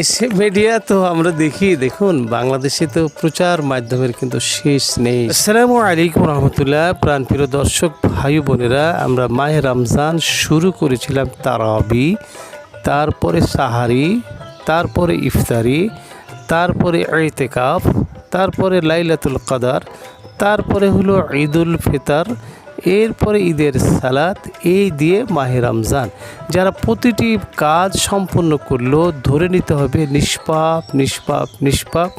এসে মিডিয়া তো আমরা দেখি, দেখুন, বাংলাদেশে তো প্রচার মাধ্যমের কিন্তু শেষ নেই। আসসালামু আলাইকুম রহমতুল্লাহ। প্রাণপ্রিয় দর্শক, ভাই বোনেরা, আমরা মাহে রমজান শুরু করেছিলাম তারাবি, তারপরে সাহারি, তারপরে ইফতারি, তারপরে এতেকাফ তারপরে লাইলাতুল কাদার, তারপরে হলো ঈদুল ফিতর এরপরে ঈদের সালাত এই দিয়ে মাহে রমজান। যারা প্রতিটি কাজ সম্পন্ন করল, ধরে নিতে হবে নিষ্পাপ নিষ্পাপ নিষ্পাপ,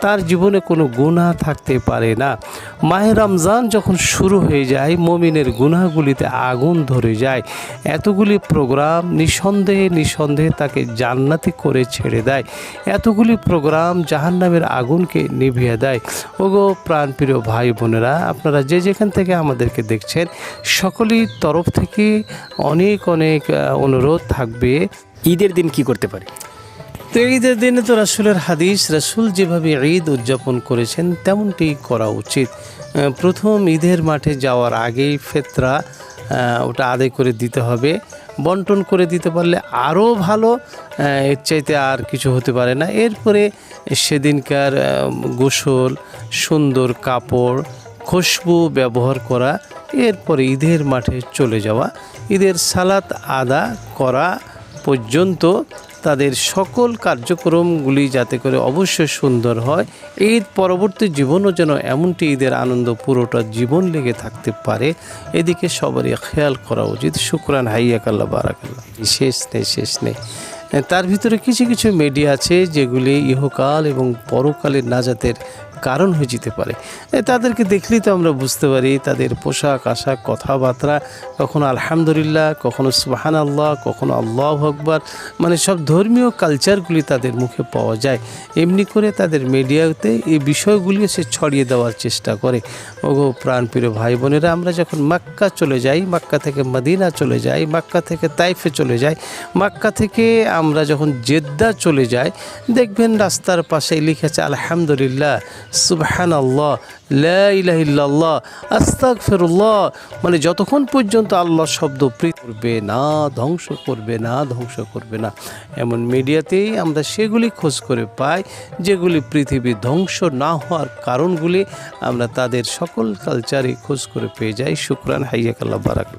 তার জীবনে কোনো গুণা থাকতে পারে না। মাহে রমজান যখন শুরু হয়ে যায়, মমিনের গুনাহগুলিতে আগুন ধরে যায়। এতগুলি প্রোগ্রাম নিঃসন্দেহে নিঃসন্দেহে তাকে জান্নাতি করে ছেড়ে দেয়। এতগুলি প্রোগ্রাম জাহান্নামের আগুনকে নিভিয়ে দেয়। ওগো প্রাণপ্রিয় ভাই বোনেরা, আপনারা যে যেখান থেকে আমাদেরকে দেখছেন সকলেই তরফ থেকে অনেক অনেক অনুরোধ থাকবে। ঈদের দিন কি করতে পারি? তো ঈদের দিনে তো রাসুলের হাদিস, রাসুল যেভাবে ঈদ উদযাপন করেছেন, তেমনটি করা উচিত। প্রথম ঈদের মাঠে যাওয়ার আগেই ফেতরা ওটা আদায় করে দিতে হবে। বন্টন করে দিতে পারলে আরও ভালো এর চাইতে আর কিছু হতে পারে না। এরপরে সেদিনকার গোসল, সুন্দর কাপড়, খুশবু ব্যবহার করা, এরপরে ঈদের মাঠে চলে যাওয়া, ঈদের সালাত আদা করা পর্যন্ত তাদের সকল কার্যক্রমগুলি যাতে করে অবশ্যই সুন্দর হয়। ঈদ পরবর্তী জীবনও যেন এমনটি ঈদের আনন্দ পুরোটা জীবন লেগে থাকতে পারে। এদিকে সবারই খেয়াল করা উচিত। শুক্রান, হাইয়াকাল্লা, বারাকাল্লা। শেষ নেই শেষ নেই। তার ভিতরে কিছু কিছু মিডিয়া আছে যেগুলি ইহকাল এবং পরকালের নাজাতের কারণ হয়ে যেতে পারে। তাদেরকে দেখলেই তো আমরা বুঝতে পারি, তাদের পোশাক, আশাক, কথাবার্তা, কখনো আলহামদুলিল্লাহ, কখনো সুবাহান আল্লাহ কখনো আল্লাহ আকবর মানে সব ধর্মীয় কালচারগুলি তাদের মুখে পাওয়া যায়। এমনি করে তাদের মিডিয়াতে এই বিষয়গুলি সে ছড়িয়ে দেওয়ার চেষ্টা করে। ওগো প্রাণপ্রিয় ভাই বোনেরা আমরা যখন মাক্কা চলে যাই, মাক্কা থেকে মদিনা চলে যাই, মাক্কা থেকে তাইফে চলে যাই, মাক্কা থেকে আমরা যখন জেদ্দা চলে যাই, দেখবেন রাস্তার পাশে লিখেছে, আলহামদুলিল্লাহ। সুবহান আল্লাহ লাহ আস্তাক ফেরুল্লাহ মানে যতক্ষণ পর্যন্ত আল্লাহ শব্দ করবে না, ধ্বংস করবে না, ধ্বংস করবে না, এমন মিডিয়াতেই আমরা সেগুলি খোঁজ করে পাই, যেগুলি পৃথিবী ধ্বংস না হওয়ার কারণগুলি আমরা তাদের সকল কালচারে খোঁজ করে পেয়ে যাই। শুক্রান, হাইয়াকাল্লাহ, বারাকাল্লাহ।